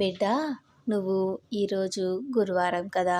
బిడ్డ నువ్వు ఈరోజు గురువారం కదా.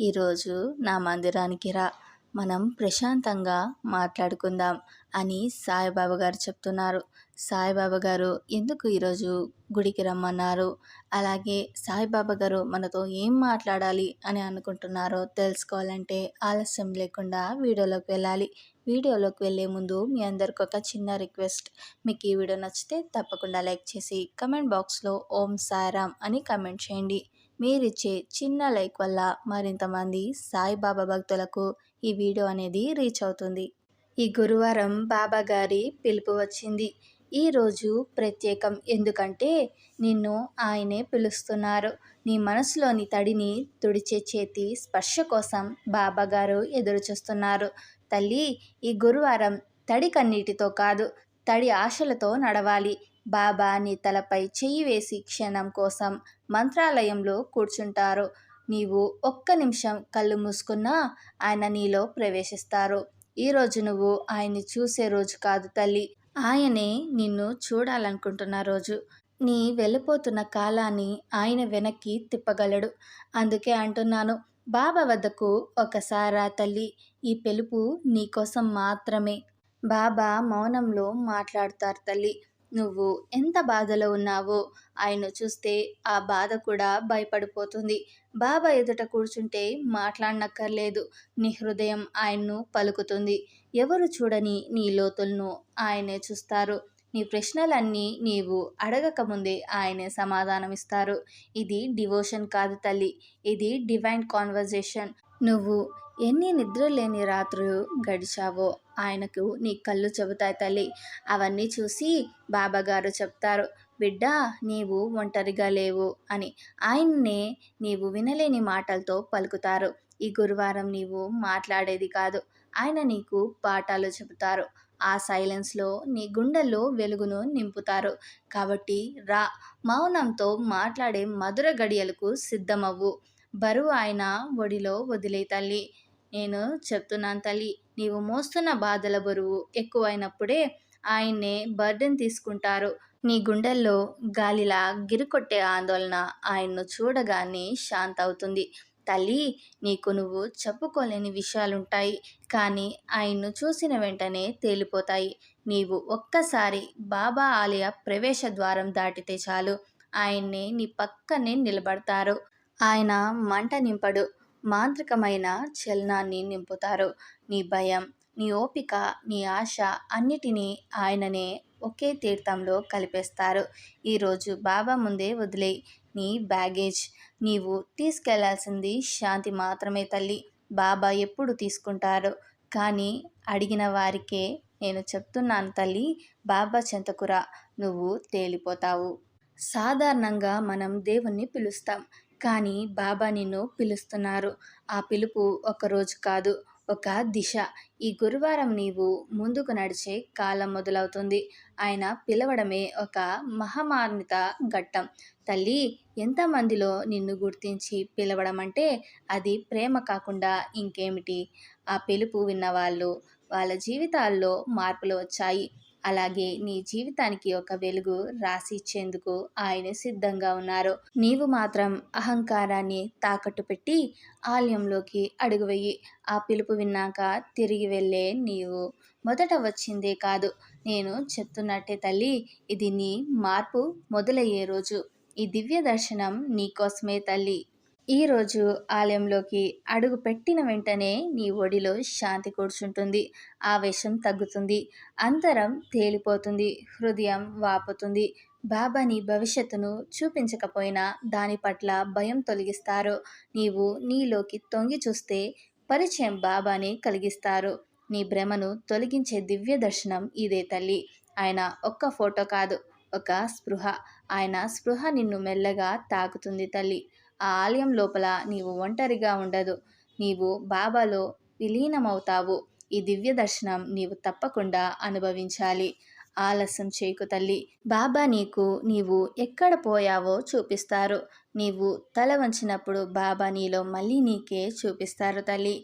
ఈరోజు నా మందిరానికి రా. మనం ప్రశాంతంగా మాట్లాడుకుందాం అని సాయిబాబా గారు చెప్తున్నారు. సాయిబాబా గారు ఎందుకు ఈరోజు గుడికి రమ్మన్నారు? అలాగే సాయిబాబా గారు మనతో ఏం మాట్లాడాలి అని అనుకుంటున్నారో తెలుసుకోవాలంటే ఆలస్యం లేకుండా వీడియోలోకి వెళ్ళాలి. వీడియోలోకి వెళ్ళే ముందు మీ అందరికి ఒక చిన్న రిక్వెస్ట్. మీకు ఈ వీడియో నచ్చితే తప్పకుండా లైక్ చేసి కమెంట్ బాక్స్లో ఓం సాయిరామ్ అని కమెంట్ చేయండి. మీరిచ్చే చిన్న లైక్ వల్ల మరింతమంది సాయిబాబా భక్తులకు ఈ వీడియో అనేది రీచ్ అవుతుంది. ఈ గురువారం బాబా గారి పిలుపు వచ్చింది. ఈరోజు ప్రత్యేకం ఎందుకంటే నిన్ను ఆయనే పిలుస్తున్నారు. నీ మనసులోని తడిని తుడిచే చేతి స్పర్శ కోసం బాబాగారు ఎదురుచూస్తున్నారు. తల్లి ఈ గురువారం తడి కన్నీటితో కాదు తడి ఆశలతో నడవాలి. బాబా నీ తలపై చెయ్యి వేసి క్షణం కోసం మంత్రాలయంలో కూర్చుంటారు. నీవు ఒక్క నిమిషం కళ్ళు మూసుకున్నా ఆయన నీలో ప్రవేశిస్తారు. ఈరోజు నువ్వు ఆయన్ని చూసే రోజు కాదు తల్లి. ఆయనే నిన్ను చూడాలనుకుంటున్న రోజు. నీ వెళ్ళిపోతున్న కాలాన్ని ఆయన వెనక్కి తిప్పగలడు. అందుకే అంటున్నాను బాబా వద్దకు ఒకసారా తల్లి. ఈ పిలుపు నీకోసం మాత్రమే. బాబా మౌనంలో మాట్లాడతారు తల్లి. నువ్వు ఎంత బాధలో ఉన్నావో ఆయన చూస్తే ఆ బాధ కూడా భయపడిపోతుంది. బాబా ఎదుట కూర్చుంటే మాట్లాడనక్కర్లేదు. నీ హృదయం ఆయన్ను పలుకుతుంది. ఎవరు చూడని నీ లోతులను ఆయనే చూస్తారు. నీ ప్రశ్నలన్నీ నీవు అడగకముందే ఆయనే సమాధానమిస్తారు. ఇది డివోషన్ కాదు తల్లి. ఇది డివైన్ కాన్వర్జేషన్. నువ్వు ఎన్ని నిద్రలేని రాత్రులు గడిచావో ఆయనకు నీ కళ్ళు చెబుతాయి తల్లి. అవన్నీ చూసి బాబాగారు చెప్తారు. బిడ్డ నీవు ఒంటరిగా లేవు అని. ఆయన్నే నీవు వినలేని మాటలతో పలుకుతారు. ఈ గురువారం నీవు మాట్లాడేది కాదు. ఆయన నీకు పాఠాలు చెబుతారు. ఆ సైలెన్స్లో నీ గుండెల్లో వెలుగును నింపుతారు. కాబట్టి రా మౌనంతో మాట్లాడే మధుర గడియలకు సిద్ధమవ్వు. బరువు ఆయన ఒడిలో వదిలే తల్లి. నేను చెప్తున్నాను తల్లి నీవు మోస్తున్న బాధల బరువు ఎక్కువైనప్పుడే ఆయన్నే బర్డెన్ తీసుకుంటారు. నీ గుండెల్లో గాలిలా గిరికొట్టే ఆందోళన ఆయన్ను చూడగానే శాంతవుతుంది. తల్లి నీకు నువ్వు చెప్పుకోలేని విషయాలుంటాయి కానీ ఆయన్ను చూసిన వెంటనే తేలిపోతాయి. నీవు ఒక్కసారి బాబా ఆలయ ప్రవేశ ద్వారం దాటితే చాలు. ఆయన్నే నీ పక్కనే నిలబడతారు. ఆయన మంట నింపడు. మాంత్రికమైన చలనాన్ని నింపుతారు. నీ భయం నీ ఓపిక నీ ఆశ అన్నిటినీ ఆయననే ఒకే తీర్థంలో కలిపేస్తారు. ఈరోజు బాబా ముందే వదిలే నీ బ్యాగేజ్. నీవు తీసుకెళ్ళాల్సింది శాంతి మాత్రమే తల్లి. బాబా ఎప్పుడు తీసుకుంటారు? కానీ అడిగిన వారికే నేను చెప్తున్నాను తల్లి బాబా చెంతకురా నువ్వు తేలిపోతావు. సాధారణంగా మనం దేవుణ్ణి పిలుస్తాం. కానీ బాబా నిన్ను పిలుస్తున్నారు. ఆ పిలుపు ఒకరోజు కాదు ఒక దిశ. ఈ గురువారం నీవు ముందుకు నడిచే కాలం మొదలవుతుంది. ఆయన పిలవడమే ఒక మహమాన్విత ఘట్టం. తల్లి ఎంతమందిలో నిన్ను గుర్తించి పిలవడం అంటే అది ప్రేమ కాకుండా ఇంకేమిటి? ఆ పిలుపు విన్నవాళ్ళు వాళ్ళ జీవితాల్లో మార్పులు వచ్చాయి. అలాగే నీ జీవితానికి ఒక వెలుగు రాసి ఇచ్చేందుకు ఆయన సిద్ధంగా ఉన్నారు. నీవు మాత్రం అహంకారాన్ని తాకట్టు పెట్టి ఆలయంలోకి అడుగువెయ్యి ఆ పిలుపు విన్నాక తిరిగి వెళ్ళే నీవు మొదట వచ్చిందే కాదు. నేను చెప్తున్నట్టే తల్లి ఇది నీ మార్పు మొదలయ్యే రోజు. ఈ దివ్య దర్శనం నీకోసమే తల్లి. ఈరోజు ఆలయంలోకి అడుగు పెట్టిన వెంటనే నీ ఒడిలో శాంతి కూర్చుంటుంది. ఆవేశం తగ్గుతుంది. అంతరం తేలిపోతుంది. హృదయం వాపుతుంది. బాబా నీ భవిష్యత్తును చూపించకపోయినా దాని పట్ల భయం తొలగిస్తారు. నీవు నీలోకి తొంగి చూస్తే పరిచయం బాబాని కలిగిస్తారు. నీ భ్రమను తొలగించే దివ్య దర్శనం ఇదే తల్లి. ఆయన ఒక్క ఫోటో కాదు ఒక స్పృహ. ఆయన స్పృహ నిన్ను మెల్లగా తాకుతుంది తల్లి. ఆ ఆలయం లోపల నీవు ఒంటరిగా ఉండదు. నీవు బాబాలో విలీనమవుతావు. ఈ దివ్య దర్శనం నీవు తప్పకుండా అనుభవించాలి. ఆలస్యం చేయకు తల్లి. బాబా నీకు నీవు ఎక్కడ పోయావో చూపిస్తారు. నీవు తల వంచినప్పుడు బాబా నీలో మళ్ళీ నీకే చూపిస్తారు తల్లి.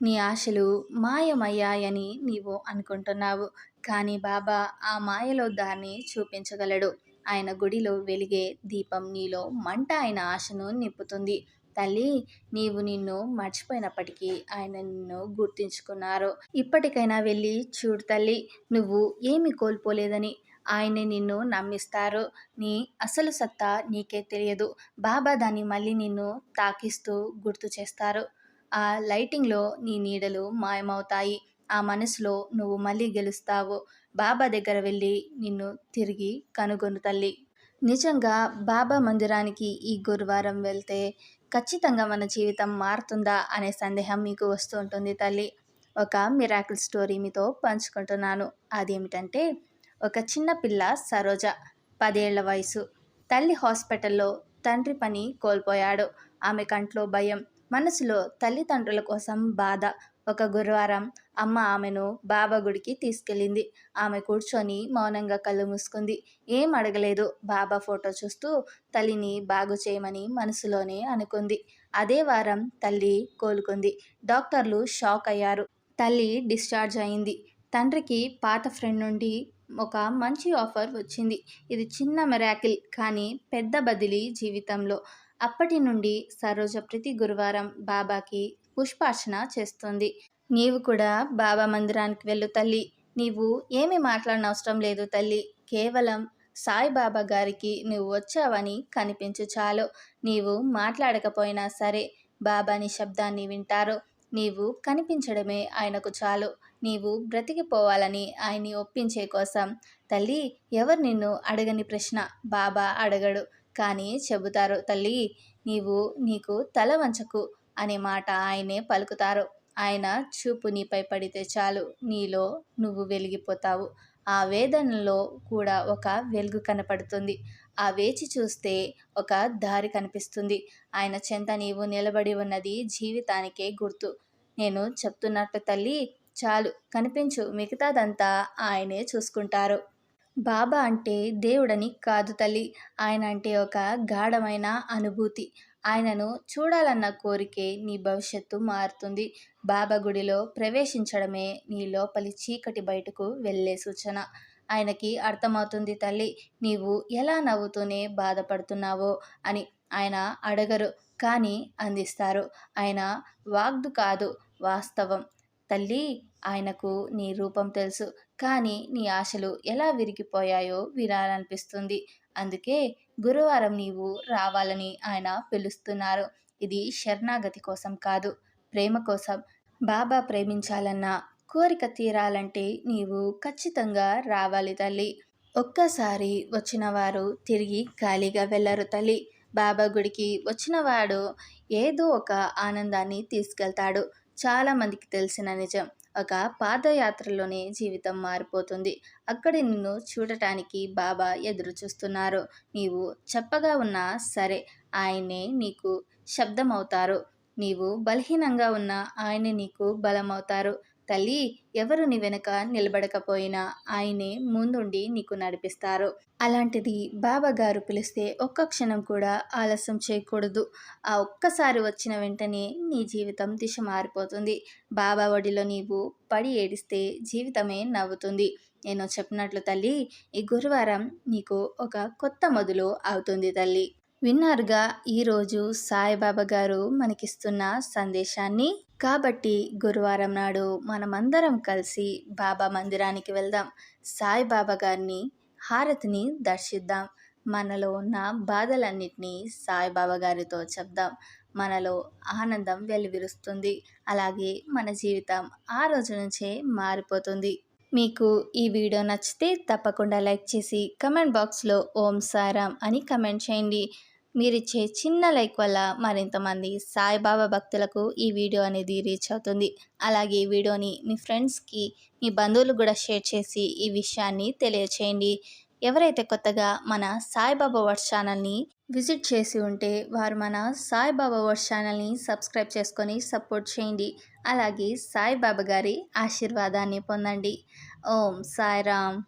నీ ఆశలు మాయమయ్యాయని నీవు అనుకుంటున్నావు. కానీ బాబా ఆ మాయలో దాన్ని చూపించగలడు. ఆయన గుడిలో వెలిగే దీపం నీలో మంట ఆయన ఆశను నింపుతుంది. తల్లి నీవు నిన్ను మర్చిపోయినప్పటికీ ఆయన నిన్ను గుర్తించుకున్నారు. ఇప్పటికైనా వెళ్ళి చూడు తల్లి నువ్వు ఏమి కోల్పోలేదని ఆయన నిన్ను నమ్మిస్తారు. నీ అసలు సత్తా నీకే తెలియదు. బాబా దాన్ని మళ్ళీ నిన్ను తాకిస్తూ గుర్తు చేస్తారు. ఆ లైటింగ్లో నీ నీడలు మాయమవుతాయి. ఆ మనసులో నువ్వు మళ్ళీ గెలుస్తావు. బాబా దగ్గర వెళ్ళి నిన్ను తిరిగి కనుగొను తల్లి. నిజంగా బాబా మందిరానికి ఈ గురువారం వెళ్తే ఖచ్చితంగా మన జీవితం మారుతుందా అనే సందేహం మీకు వస్తూ ఉంటుంది తల్లి. ఒక మిరాకిల్ స్టోరీ మీతో పంచుకుంటున్నాను. అదేమిటంటే ఒక చిన్న పిల్ల సరోజ పదేళ్ళ వయసు. తల్లి హాస్పిటల్లో తండ్రి పని కోల్పోయాడు. ఆమె కంట్లో భయం మనసులో తల్లిదండ్రుల కోసం బాధ ఒక గురువారం అమ్మ ఆమెను బాబా గుడికి తీసుకెళ్ళింది. ఆమె కూర్చొని మౌనంగా కళ్ళు మూసుకుంది. ఏం అడగలేదు. బాబా ఫోటో చూస్తూ తల్లిని బాగు చేయమని మనసులోనే అనుకుంది. అదే వారం తల్లి కోలుకుంది. డాక్టర్లు షాక్ అయ్యారు. తల్లి డిశ్చార్జ్ అయింది. తండ్రికి పాత ఫ్రెండ్ నుండి ఒక మంచి ఆఫర్ వచ్చింది. ఇది చిన్న మెరాకిల్ కానీ పెద్ద బదిలీ జీవితంలో. అప్పటి నుండి సరోజ ప్రతి గురువారం బాబాకి పుష్పార్చన చేస్తుంది. నీవు కూడా బాబా మందిరానికి వెళ్ళు తల్లి. నీవు ఏమి మాట్లాడిన అవసరం లేదు తల్లి. కేవలం సాయిబాబా గారికి నువ్వు వచ్చావని కనిపించు చాలు. నీవు మాట్లాడకపోయినా సరే బాబాని శబ్దాన్ని వింటారు. నీవు కనిపించడమే ఆయనకు చాలు. నీవు బ్రతికిపోవాలని ఆయన్ని ఒప్పించే కోసం. తల్లి ఎవరు నిన్ను అడగని ప్రశ్న? బాబా అడగడు. కానీ చెబుతారు తల్లి నీవు నీకు తల వంచకు. అనే మాట ఆయనే పలుకుతారు. ఆయన చూపు నీపై పడితే చాలు నీలో నువ్వు వెలిగిపోతావు. ఆ వేదనలో కూడా ఒక వెలుగు కనపడుతుంది. ఆ వేచి చూస్తే ఒక దారి కనిపిస్తుంది. ఆయన చెంత నీవు నిలబడి ఉన్నది జీవితానికే గుర్తు. నేను చెప్తున్నట్టు తల్లి చాలు కనిపించు మిగతాదంతా ఆయనే చూసుకుంటారు. బాబా అంటే దేవుడని కాదు తల్లి. ఆయన అంటే ఒక గాఢమైన అనుభూతి. ఆయనను చూడాలన్న కోరికే నీ భవిష్యత్తు మారుతుంది. బాబా గుడిలో ప్రవేశించడమే నీ లోపలి చీకటి బయటకు వెళ్ళే సూచన. ఆయనకి అర్థమవుతుంది తల్లి నీవు ఎలా నవ్వుతూనే బాధపడుతున్నావో అని ఆయన అడగరు కానీ అందిస్తారు. ఆయన వాగ్దు కాదు వాస్తవం. తల్లి ఆయనకు నీ రూపం తెలుసు కానీ నీ ఆశలు ఎలా విరిగిపోయాయో వినాలనిపిస్తుంది. అందుకే గురువారం నీవు రావాలని ఆయన పిలుస్తున్నారు. ఇది శరణాగతి కోసం కాదు ప్రేమ కోసం. బాబా ప్రేమించాలన్న కోరిక తీరాలంటే నీవు ఖచ్చితంగా రావాలి తల్లి. ఒక్కసారి వచ్చిన వారు తిరిగి ఖాళీగా వెళ్ళరు తల్లి. బాబా గుడికి వచ్చినవాడు ఏదో ఒక ఆనందాన్ని తీసుకెళ్తాడు. చాలామందికి తెలిసిన నిజం. ఒక పాదయాత్రలోనే జీవితం మారిపోతుంది. అక్కడ నిన్ను చూడటానికి బాబా ఎదురు చూస్తున్నారు నీవు చెప్పగా ఉన్నా సరే ఆయనే నీకు శబ్దమవుతారు. నీవు బలహీనంగా ఉన్న ఆయన నీకు బలమవుతారు. తల్లి ఎవరు నీ వెనుక నిలబడకపోయినా ఆయనే ముందుండి నీకు నడిపిస్తారు. అలాంటిది బాబా గారు పిలిస్తే ఒక్క క్షణం కూడా ఆలస్యం చేయకూడదు. ఆ ఒక్కసారి వచ్చిన వెంటనే నీ జీవితం దిశ మారిపోతుంది. బాబా ఒడిలో నీవు పడి ఏడిస్తే జీవితమే నవ్వుతుంది. నేను చెప్పినట్లు తల్లి ఈ గురువారం నీకు ఒక కొత్త మొదలు అవుతుంది తల్లి. విన్నారుగా ఈరోజు సాయిబాబా గారు మనకిస్తున్న సందేశాన్ని? కాబట్టి గురువారం నాడు మనమందరం కలిసి బాబా మందిరానికి వెళ్దాం. సాయిబాబా గారిని హారతిని దర్శిద్దాం. మనలో ఉన్న బాధలన్నింటినీ సాయిబాబా గారితో చెప్దాం. మనలో ఆనందం వెలువిరుస్తుంది. అలాగే మన జీవితం ఆ రోజు నుంచే మారిపోతుంది. మీకు ఈ వీడియో నచ్చితే తప్పకుండా లైక్ చేసి కమెంట్ బాక్స్లో ఓం సారాం అని కమెంట్ చేయండి. మీరిచ్చే చిన్న లైక్ వల్ల మరింతమంది సాయిబాబా భక్తులకు ఈ వీడియో అనేది రీచ్ అవుతుంది. అలాగే ఈ వీడియోని మీ ఫ్రెండ్స్కి మీ బంధువులు కూడా షేర్ చేసి ఈ విషయాన్ని తెలియచేయండి. ఎవరైతే కొత్తగా మన సాయిబాబా వర్డ్స్ ఛానల్ని విజిట్ చేసి ఉంటే వారు మన సాయిబాబా వర్డ్స్ ఛానల్ని సబ్స్క్రైబ్ చేసుకొని సపోర్ట్ చేయండి. అలాగే సాయిబాబా గారి ఆశీర్వాదాన్ని పొందండి. ఓం సాయిరామ్.